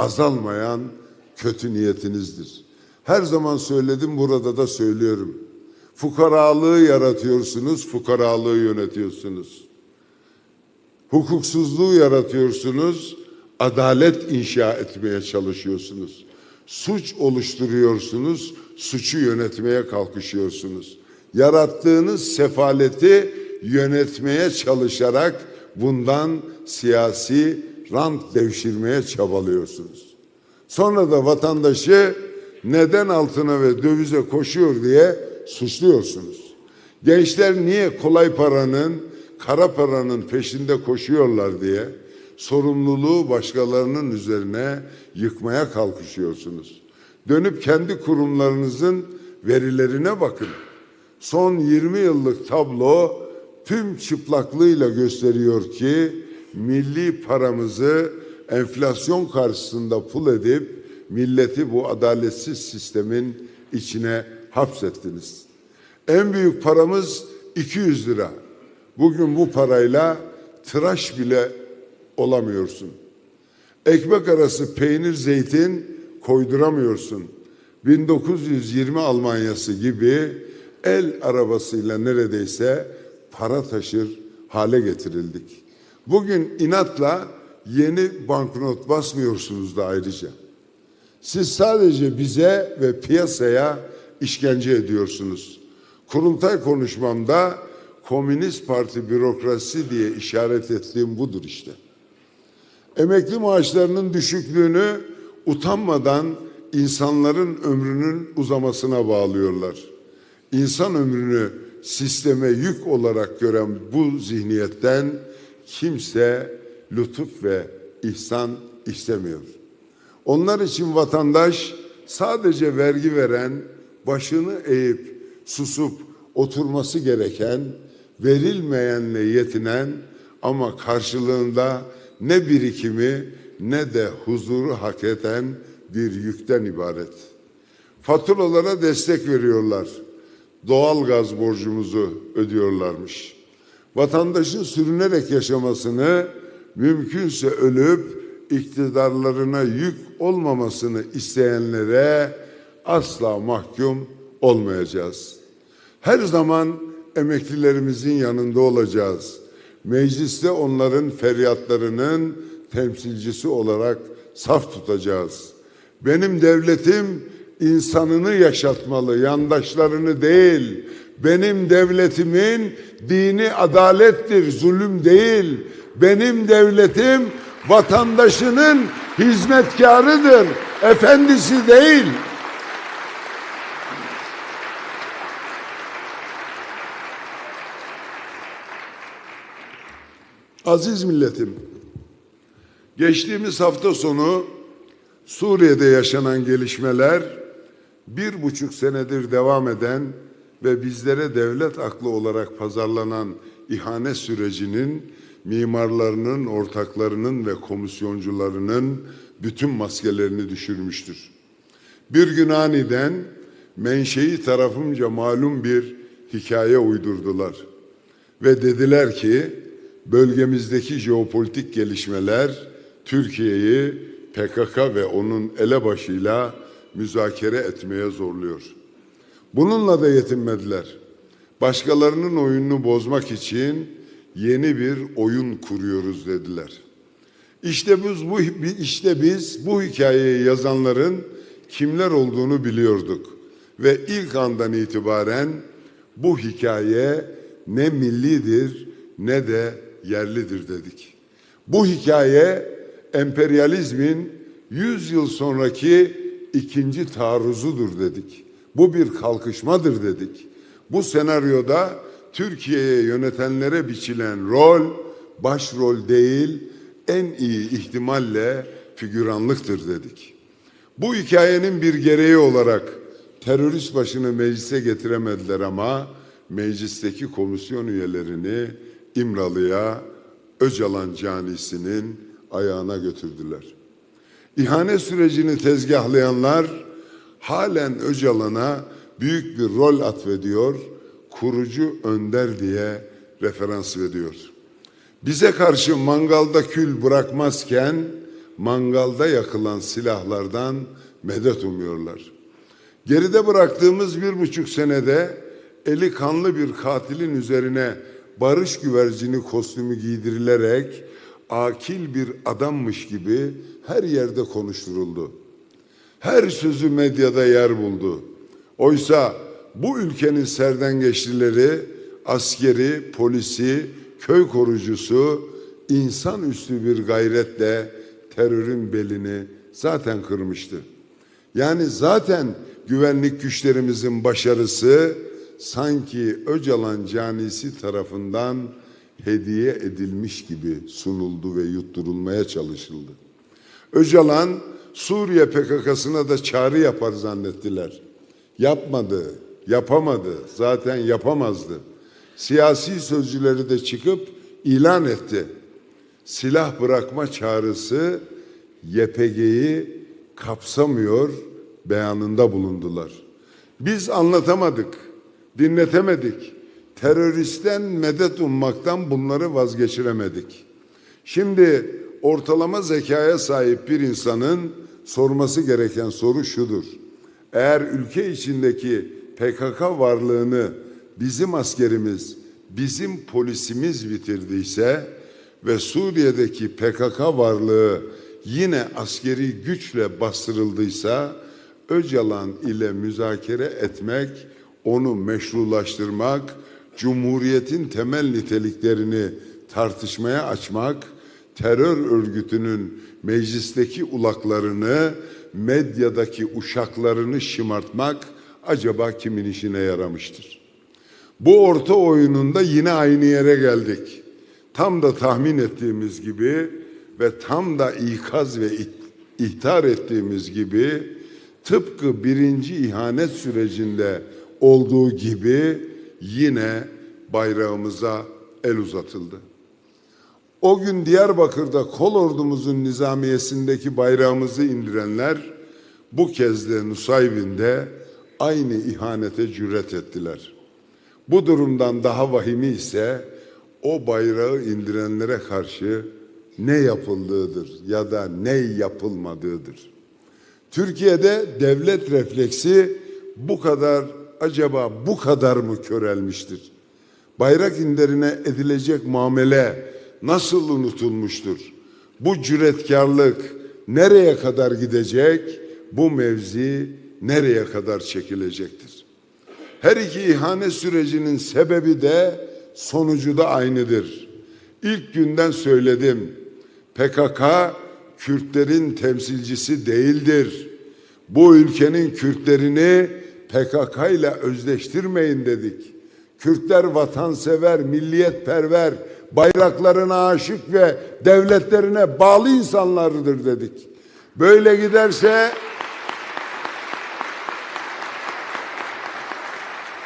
azalmayan kötü niyetinizdir. Her zaman söyledim burada da söylüyorum. Fukaralığı yaratıyorsunuz, fukaralığı yönetiyorsunuz. Hukuksuzluğu yaratıyorsunuz, adalet inşa etmeye çalışıyorsunuz. Suç oluşturuyorsunuz, suçu yönetmeye kalkışıyorsunuz. Yarattığınız sefaleti yönetmeye çalışarak bundan siyasi rant devşirmeye çabalıyorsunuz. Sonra da vatandaşı neden altına ve dövize koşuyor diye suçluyorsunuz. Gençler niye kolay paranın, kara paranın peşinde koşuyorlar diye sorumluluğu başkalarının üzerine yıkmaya kalkışıyorsunuz. Dönüp kendi kurumlarınızın verilerine bakın. Son 20 yıllık tablo tüm çıplaklığıyla gösteriyor ki milli paramızı enflasyon karşısında pul edip milleti bu adaletsiz sistemin içine hapsettiniz. En büyük paramız 200 lira. Bugün bu parayla tıraş bile olamıyorsun. Ekmek arası peynir zeytin koyduramıyorsun. 1920 Almanyası gibi el arabasıyla neredeyse para taşır hale getirildik. Bugün inatla yeni banknot basmıyorsunuz da ayrıca. Siz sadece bize ve piyasaya işkence ediyorsunuz. Kurultay konuşmamda Komünist Parti bürokrasi diye işaret ettiğim budur işte. Emekli maaşlarının düşüklüğünü utanmadan insanların ömrünün uzamasına bağlıyorlar. İnsan ömrünü sisteme yük olarak gören bu zihniyetten kimse lütuf ve ihsan istemiyor. Onlar için vatandaş sadece vergi veren, başını eğip susup oturması gereken, verilmeyenle yetinen ama karşılığında ne birikimi ne de huzuru hak eden bir yükten ibaret. Faturalara destek veriyorlar. Doğal gaz borcumuzu ödüyorlarmış. Vatandaşın sürünerek yaşamasını mümkünse ölüp iktidarlarına yük olmamasını isteyenlere asla mahkum olmayacağız. Her zaman emeklilerimizin yanında olacağız. Mecliste onların feryatlarının temsilcisi olarak saf tutacağız. Benim devletim insanını yaşatmalı, yandaşlarını değil. Benim devletimin dini adalettir, zulüm değil. Benim devletim vatandaşının hizmetkarıdır, efendisi değil. Aziz milletim, geçtiğimiz hafta sonu Suriye'de yaşanan gelişmeler bir buçuk senedir devam eden ve bizlere devlet aklı olarak pazarlanan ihanet sürecinin mimarlarının, ortaklarının ve komisyoncularının bütün maskelerini düşürmüştür. Bir gün aniden menşei tarafımca malum bir hikaye uydurdular ve dediler ki bölgemizdeki jeopolitik gelişmeler Türkiye'yi PKK ve onun elebaşıyla müzakere etmeye zorluyor. Bununla da yetinmediler. Başkalarının oyununu bozmak için yeni bir oyun kuruyoruz dediler. İşte biz bu işte biz bu hikayeyi yazanların kimler olduğunu biliyorduk ve ilk andan itibaren bu hikaye ne millidir ne de yerlidir dedik. Bu hikaye emperyalizmin 100 yıl sonraki ikinci taarruzudur dedik. Bu bir kalkışmadır dedik. Bu senaryoda Türkiye'ye yönetenlere biçilen rol başrol değil, en iyi ihtimalle figüranlıktır dedik. Bu hikayenin bir gereği olarak terörist başını meclise getiremediler ama meclisteki komisyon üyelerini İmralı'ya Öcalan canisinin ayağına götürdüler. İhanet sürecini tezgahlayanlar halen Öcalan'a büyük bir rol atfediyor, kurucu önder diye referans veriyor. Bize karşı mangalda kül bırakmazken mangalda yakılan silahlardan medet umuyorlar. Geride bıraktığımız bir buçuk senede eli kanlı bir katilin üzerine barış güvercini kostümü giydirilerek akil bir adammış gibi her yerde konuşturuldu. Her sözü medyada yer buldu. Oysa bu ülkenin serdengeçlileri, askeri, polisi, köy korucusu insanüstü bir gayretle terörün belini zaten kırmıştı. Yani zaten güvenlik güçlerimizin başarısı sanki Öcalan canisi tarafından hediye edilmiş gibi sunuldu ve yutturulmaya çalışıldı. Öcalan Suriye PKK'sına da çağrı yapar zannettiler. Yapmadı, yapamadı, zaten yapamazdı. Siyasi sözcüleri de çıkıp ilan etti. Silah bırakma çağrısı YPG'yi kapsamıyor beyanında bulundular. Biz anlatamadık, dinletemedik. Teröristten medet ummaktan bunları vazgeçiremedik. Şimdi ortalama zekaya sahip bir insanın sorması gereken soru şudur. Eğer ülke içindeki PKK varlığını bizim askerimiz, bizim polisimiz bitirdiyse ve Suriye'deki PKK varlığı yine askeri güçle bastırıldıysa Öcalan ile müzakere etmek, onu meşrulaştırmak, Cumhuriyetin temel niteliklerini tartışmaya açmak, terör örgütünün meclisteki ulaklarını, medyadaki uşaklarını şımartmak acaba kimin işine yaramıştır? Bu orta oyununda yine aynı yere geldik. Tam da tahmin ettiğimiz gibi ve tam da ikaz ve ihtar ettiğimiz gibi tıpkı birinci ihanet sürecinde olduğu gibi yine bayrağımıza el uzatıldı. O gün Diyarbakır'da kol ordumuzun nizamiyesindeki bayrağımızı indirenler bu kez de Nusaybin'de aynı ihanete cüret ettiler. Bu durumdan daha vahimi ise o bayrağı indirenlere karşı ne yapıldığıdır ya da ne yapılmadığıdır. Türkiye'de devlet refleksi bu kadar acaba bu kadar mı körelmiştir? Bayrak inderine edilecek muamele nasıl unutulmuştur? Bu cüretkarlık nereye kadar gidecek? Bu mevzi nereye kadar çekilecektir? Her iki ihanet sürecinin sebebi de sonucu da aynıdır. İlk günden söyledim. PKK Kürtlerin temsilcisi değildir. Bu ülkenin Kürtlerini PKK ile özdeştirmeyin dedik. Kürtler vatansever, milliyetperver, bayraklarına aşık ve devletlerine bağlı insanlardır dedik. Böyle giderse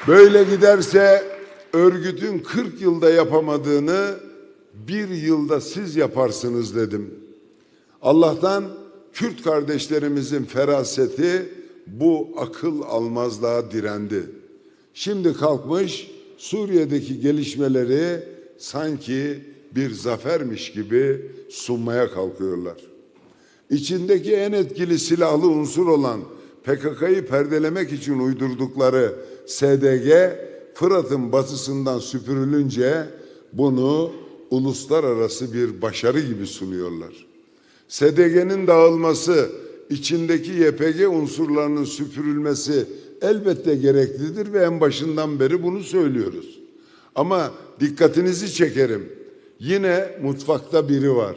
böyle giderse örgütün 40 yılda yapamadığını bir yılda siz yaparsınız dedim. Allah'tan Kürt kardeşlerimizin feraseti bu akıl almazlığa direndi. Şimdi kalkmış Suriye'deki gelişmeleri sanki bir zafermiş gibi sunmaya kalkıyorlar. İçindeki en etkili silahlı unsur olan PKK'yı perdelemek için uydurdukları SDG Fırat'ın batısından süpürülünce bunu uluslararası bir başarı gibi sunuyorlar. SDG'nin dağılması, içindeki YPG unsurlarının süpürülmesi elbette gereklidir ve en başından beri bunu söylüyoruz. Ama dikkatinizi çekerim. Yine mutfakta biri var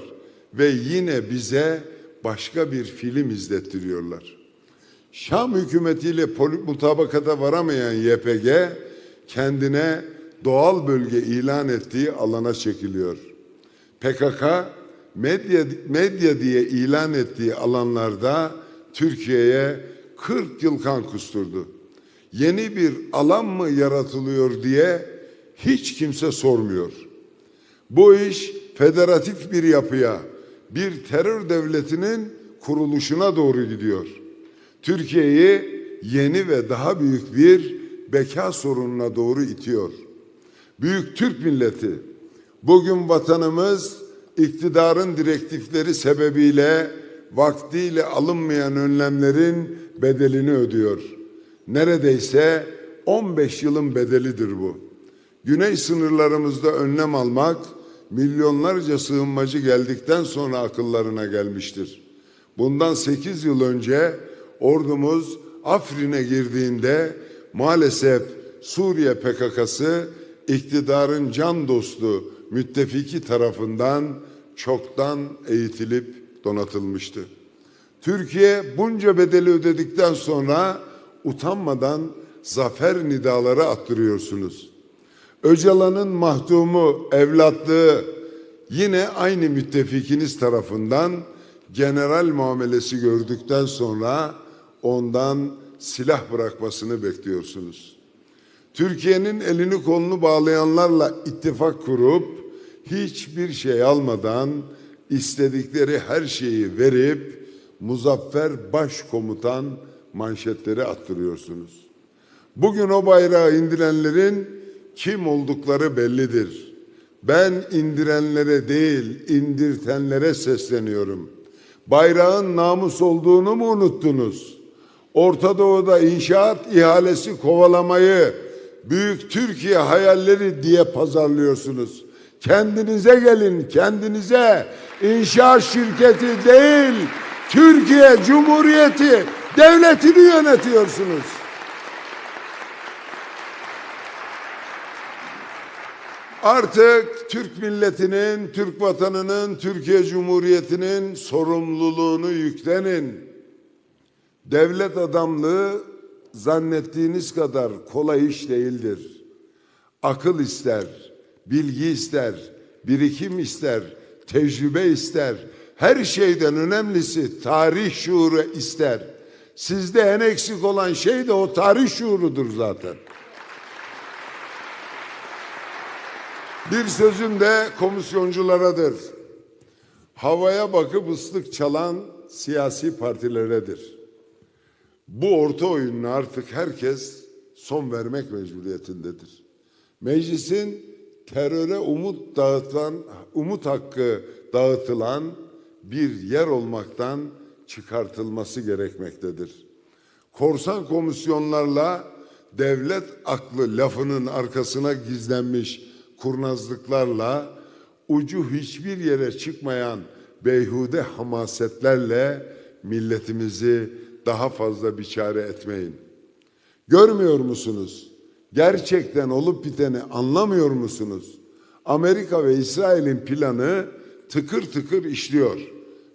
ve yine bize başka bir film izlettiriyorlar. Şam hükümetiyle mutabakata varamayan YPG kendine doğal bölge ilan ettiği alana çekiliyor. PKK medya, medya diye ilan ettiği alanlarda Türkiye'ye 40 yıl kan kusturdu. Yeni bir alan mı yaratılıyor diye hiç kimse sormuyor. Bu iş federatif bir yapıya, bir terör devletinin kuruluşuna doğru gidiyor. Türkiye'yi yeni ve daha büyük bir beka sorununa doğru itiyor. Büyük Türk milleti bugün vatanımız iktidarın direktifleri sebebiyle vaktiyle alınmayan önlemlerin bedelini ödüyor. Neredeyse 15 yılın bedelidir bu. Güney sınırlarımızda önlem almak milyonlarca sığınmacı geldikten sonra akıllarına gelmiştir. Bundan 8 yıl önce ordumuz Afrin'e girdiğinde maalesef Suriye PKK'sı iktidarın can dostu müttefiki tarafından çoktan eğitilip donatılmıştı. Türkiye bunca bedeli ödedikten sonra utanmadan zafer nidaları attırıyorsunuz. Öcalan'ın mahdumu, evlatlığı yine aynı müttefikiniz tarafından general muamelesi gördükten sonra ondan silah bırakmasını bekliyorsunuz. Türkiye'nin elini kolunu bağlayanlarla ittifak kurup hiçbir şey almadan istedikleri her şeyi verip muzaffer başkomutan manşetleri attırıyorsunuz. Bugün o bayrağı indirenlerin kim oldukları bellidir. Ben indirenlere değil, indirtenlere sesleniyorum. Bayrağın namus olduğunu mu unuttunuz? Orta Doğu'da inşaat ihalesi kovalamayı büyük Türkiye hayalleri diye pazarlıyorsunuz. Kendinize gelin, kendinize. İnşaat şirketi değil, Türkiye Cumhuriyeti devletini yönetiyorsunuz. Artık Türk milletinin, Türk vatanının, Türkiye Cumhuriyeti'nin sorumluluğunu yüklenin. Devlet adamlığı zannettiğiniz kadar kolay iş değildir. Akıl ister, bilgi ister, birikim ister, tecrübe ister. Her şeyden önemlisi tarih şuuru ister. Sizde en eksik olan şey de o tarih şuurudur zaten. Bir sözüm de komisyoncularadır. Havaya bakıp ıslık çalan siyasi partileredir. Bu orta oyununa artık herkes son vermek mecburiyetindedir. Meclisin teröre umut dağıtan, umut hakkı dağıtılan bir yer olmaktan çıkartılması gerekmektedir. Korsan komisyonlarla devlet aklı lafının arkasına gizlenmiş kurnazlıklarla ucu hiçbir yere çıkmayan beyhude hamasetlerle milletimizi daha fazla biçare etmeyin. Görmüyor musunuz? Gerçekten olup biteni anlamıyor musunuz? Amerika ve İsrail'in planı tıkır tıkır işliyor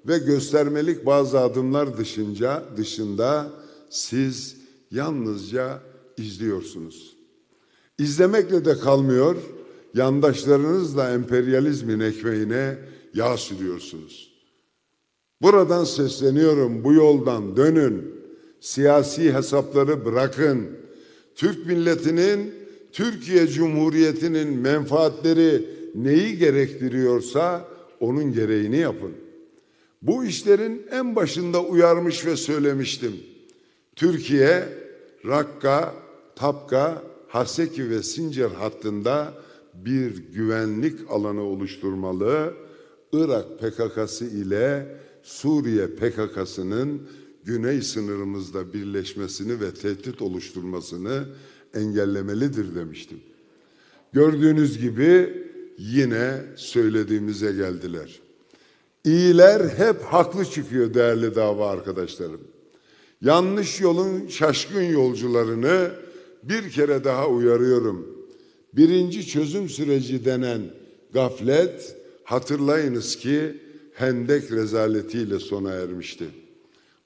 ve göstermelik bazı adımlar dışınca dışında siz yalnızca izliyorsunuz. İzlemekle de kalmıyor, yandaşlarınızla emperyalizmin ekmeğine yağ sürüyorsunuz. Buradan sesleniyorum, bu yoldan dönün. Siyasi hesapları bırakın. Türk milletinin, Türkiye Cumhuriyeti'nin menfaatleri neyi gerektiriyorsa onun gereğini yapın. Bu işlerin en başında uyarmış ve söylemiştim. Türkiye, Rakka, Tapka, Haseki ve Sincar hattında bir güvenlik alanı oluşturmalı. Irak PKK'sı ile Suriye PKK'sının güney sınırımızda birleşmesini ve tehdit oluşturmasını engellemelidir demiştim. Gördüğünüz gibi yine söylediğimize geldiler. İyiler hep haklı çıkıyor değerli dava arkadaşlarım. Yanlış yolun şaşkın yolcularını bir kere daha uyarıyorum. Birinci çözüm süreci denen gaflet hatırlayınız ki Hendek rezaletiyle sona ermişti.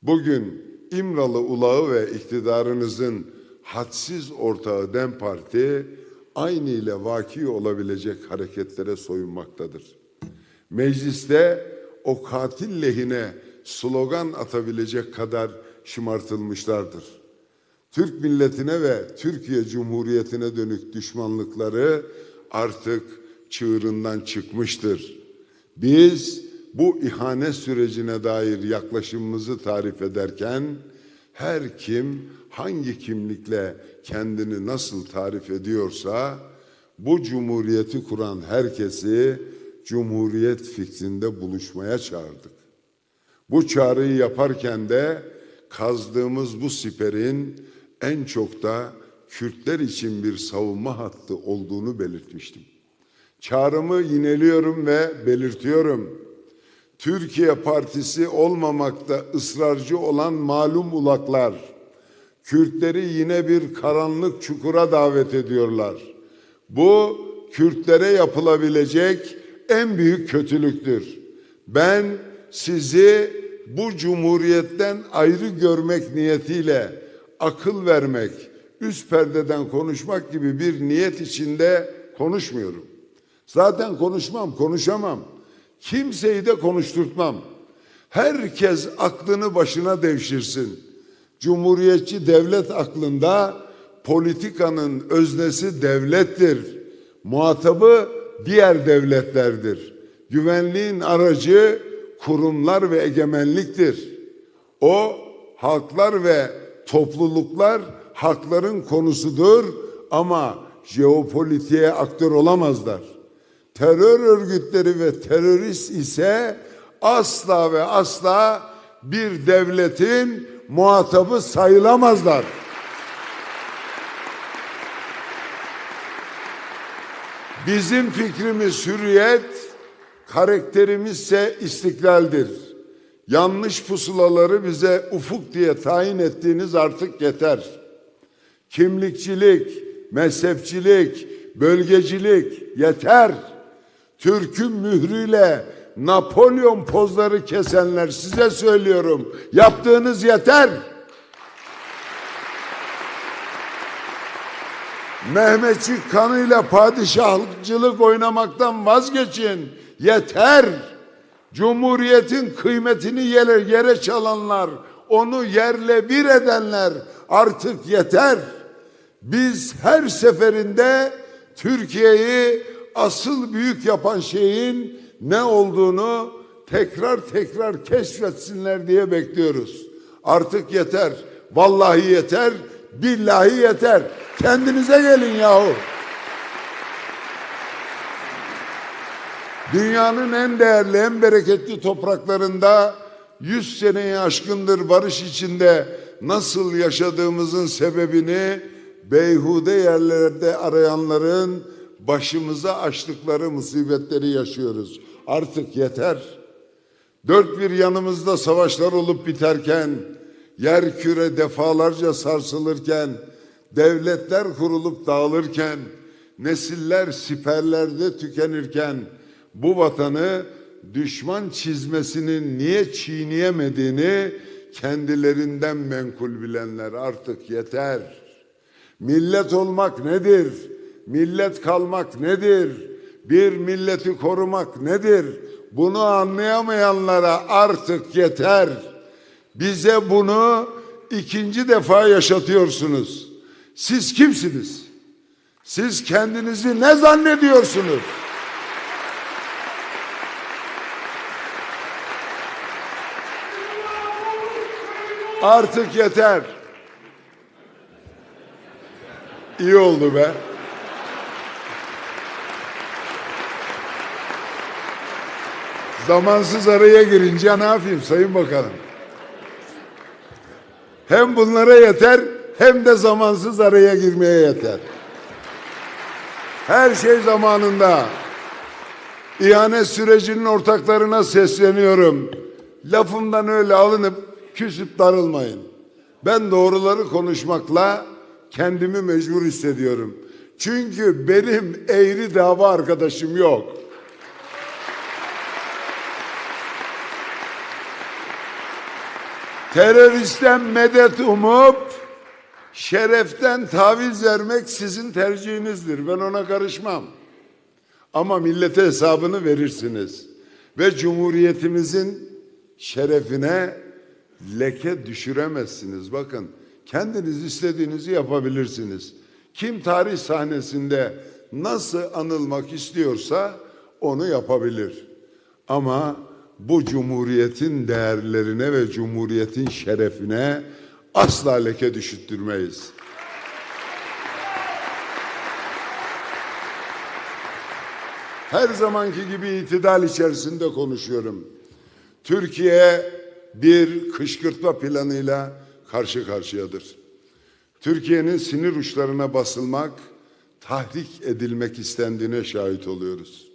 Bugün İmralı ulağı ve iktidarınızın hadsiz ortağı DEM Parti aynı ile vaki olabilecek hareketlere soyunmaktadır. Mecliste o katil lehine slogan atabilecek kadar şımartılmışlardır. Türk milletine ve Türkiye Cumhuriyeti'ne dönük düşmanlıkları artık çığırından çıkmıştır. Biz bu ihanet sürecine dair yaklaşımımızı tarif ederken her kim hangi kimlikle kendini nasıl tarif ediyorsa bu cumhuriyeti kuran herkesi cumhuriyet fikrinde buluşmaya çağırdık. Bu çağrıyı yaparken de kazdığımız bu siperin en çok da Kürtler için bir savunma hattı olduğunu belirtmiştim. Çağrımı yineliyorum ve belirtiyorum. Türkiye Partisi olmamakta ısrarcı olan malum ulaklar, Kürtleri yine bir karanlık çukura davet ediyorlar. Bu Kürtlere yapılabilecek en büyük kötülüktür. Ben sizi bu cumhuriyetten ayrı görmek niyetiyle akıl vermek, üst perdeden konuşmak gibi bir niyet içinde konuşmuyorum. Zaten konuşmam, konuşamam. Kimseyi de konuşturtmam. Herkes aklını başına devşirsin. Cumhuriyetçi devlet aklında politikanın öznesi devlettir. Muhatabı diğer devletlerdir. Güvenliğin aracı kurumlar ve egemenliktir. O halklar ve topluluklar hakların konusudur ama jeopolitiğe aktör olamazlar. Terör örgütleri ve terörist ise asla ve asla bir devletin muhatabı sayılamazlar. Bizim fikrimiz hürriyet, karakterimizse istiklaldir. Yanlış pusulaları bize ufuk diye tayin ettiğiniz artık yeter. Kimlikçilik, mezhepçilik, bölgecilik yeter. Türk'ün mührüyle Napolyon pozları kesenler size söylüyorum. Yaptığınız yeter. Mehmetçik kanıyla padişahlıkçılık oynamaktan vazgeçin. Yeter. Cumhuriyetin kıymetini yere, yere çalanlar, onu yerle bir edenler artık yeter. Biz her seferinde Türkiye'yi asıl büyük yapan şeyin ne olduğunu tekrar tekrar keşfetsinler diye bekliyoruz. Artık yeter. Vallahi yeter. Billahi yeter. Kendinize gelin yahu. Dünyanın en değerli, en bereketli topraklarında 100 seneyi aşkındır barış içinde nasıl yaşadığımızın sebebini beyhude yerlerde arayanların başımıza açtıkları musibetleri yaşıyoruz. Artık yeter. Dört bir yanımızda savaşlar olup biterken, yer küre defalarca sarsılırken, devletler kurulup dağılırken, nesiller siperlerde tükenirken, bu vatanı düşman çizmesinin niye çiğneyemediğini kendilerinden menkul bilenler artık yeter. Millet olmak nedir? Millet kalmak nedir? Bir milleti korumak nedir? Bunu anlayamayanlara artık yeter. Bize bunu ikinci defa yaşatıyorsunuz. Siz kimsiniz? Siz kendinizi ne zannediyorsunuz? Artık yeter. İyi oldu be. Zamansız araya girince ne yapayım Sayın Bakanım? Hem bunlara yeter hem de zamansız araya girmeye yeter. Her şey zamanında. İhanet sürecinin ortaklarına sesleniyorum. Lafımdan öyle alınıp küsüp darılmayın. Ben doğruları konuşmakla kendimi mecbur hissediyorum. Çünkü benim eğri dava arkadaşım yok. Teröristten medet umup şereften taviz vermek sizin tercihinizdir. Ben ona karışmam. Ama millete hesabını verirsiniz. Ve cumhuriyetimizin şerefine leke düşüremezsiniz. Bakın kendiniz istediğinizi yapabilirsiniz. Kim tarih sahnesinde nasıl anılmak istiyorsa onu yapabilir. Ama bu cumhuriyetin değerlerine ve cumhuriyetin şerefine asla leke düşüttürmeyiz. Her zamanki gibi itidal içerisinde konuşuyorum. Türkiye bir kışkırtma planıyla karşı karşıyadır. Türkiye'nin sinir uçlarına basılmak, tahrik edilmek istendiğine şahit oluyoruz.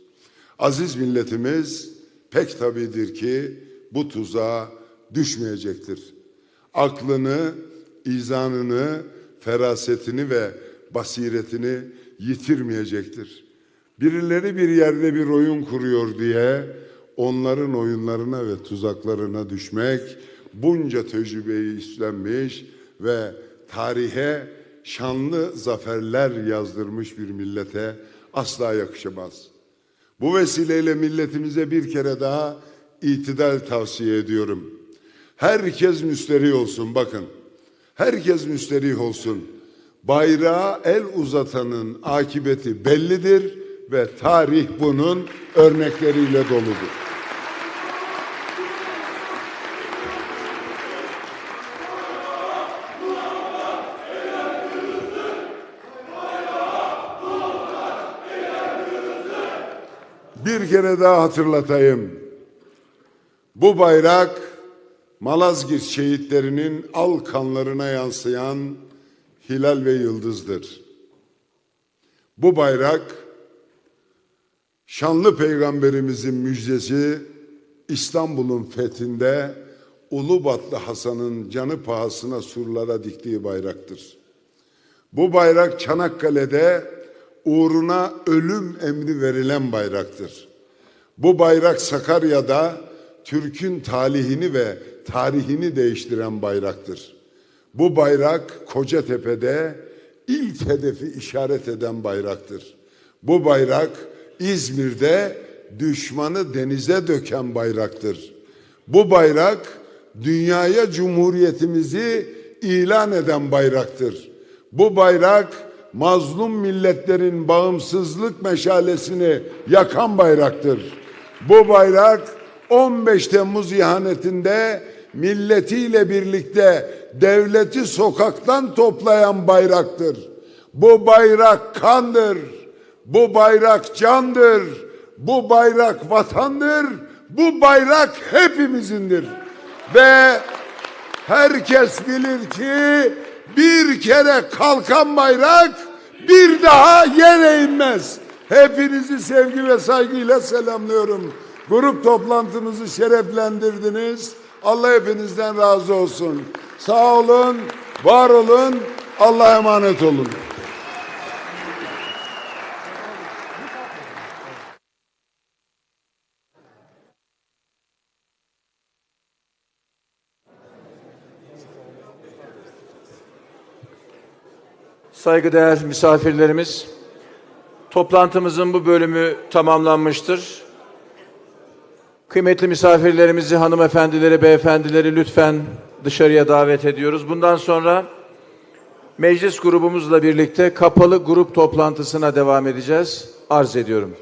Aziz milletimiz pek tabidir ki bu tuzağa düşmeyecektir. Aklını, izanını, ferasetini ve basiretini yitirmeyecektir. Birileri bir yerde bir oyun kuruyor diye onların oyunlarına ve tuzaklarına düşmek bunca tecrübeyi üstlenmiş ve tarihe şanlı zaferler yazdırmış bir millete asla yakışamaz. Bu vesileyle milletimize bir kere daha itidal tavsiye ediyorum. Herkes müsterih olsun bakın. Herkes müsterih olsun. Bayrağa el uzatanın akibeti bellidir ve tarih bunun örnekleriyle doludur. Bir kere daha hatırlatayım. Bu bayrak Malazgirt şehitlerinin al kanlarına yansıyan hilal ve yıldızdır. Bu bayrak şanlı peygamberimizin müjdesi İstanbul'un fethinde Ulubatlı Hasan'ın canı pahasına surlara diktiği bayraktır. Bu bayrak Çanakkale'de uğruna ölüm emri verilen bayraktır. Bu bayrak Sakarya'da Türk'ün talihini ve tarihini değiştiren bayraktır. Bu bayrak Kocatepe'de ilk hedefi işaret eden bayraktır. Bu bayrak İzmir'de düşmanı denize döken bayraktır. Bu bayrak dünyaya cumhuriyetimizi ilan eden bayraktır. Bu bayrak mazlum milletlerin bağımsızlık meşalesini yakan bayraktır. Bu bayrak 15 Temmuz ihanetinde milletiyle birlikte devleti sokaktan toplayan bayraktır. Bu bayrak kandır. Bu bayrak candır. Bu bayrak vatandır. Bu bayrak hepimizindir. Ve herkes bilir ki bir kere kalkan bayrak bir daha yere inmez. Hepinizi sevgi ve saygıyla selamlıyorum. Grup toplantımızı şereflendirdiniz. Allah hepinizden razı olsun. Sağ olun, var olun, Allah'a emanet olun. Saygıdeğer misafirlerimiz, toplantımızın bu bölümü tamamlanmıştır. Kıymetli misafirlerimizi, hanımefendileri, beyefendileri lütfen dışarıya davet ediyoruz. Bundan sonra meclis grubumuzla birlikte kapalı grup toplantısına devam edeceğiz. Arz ediyorum.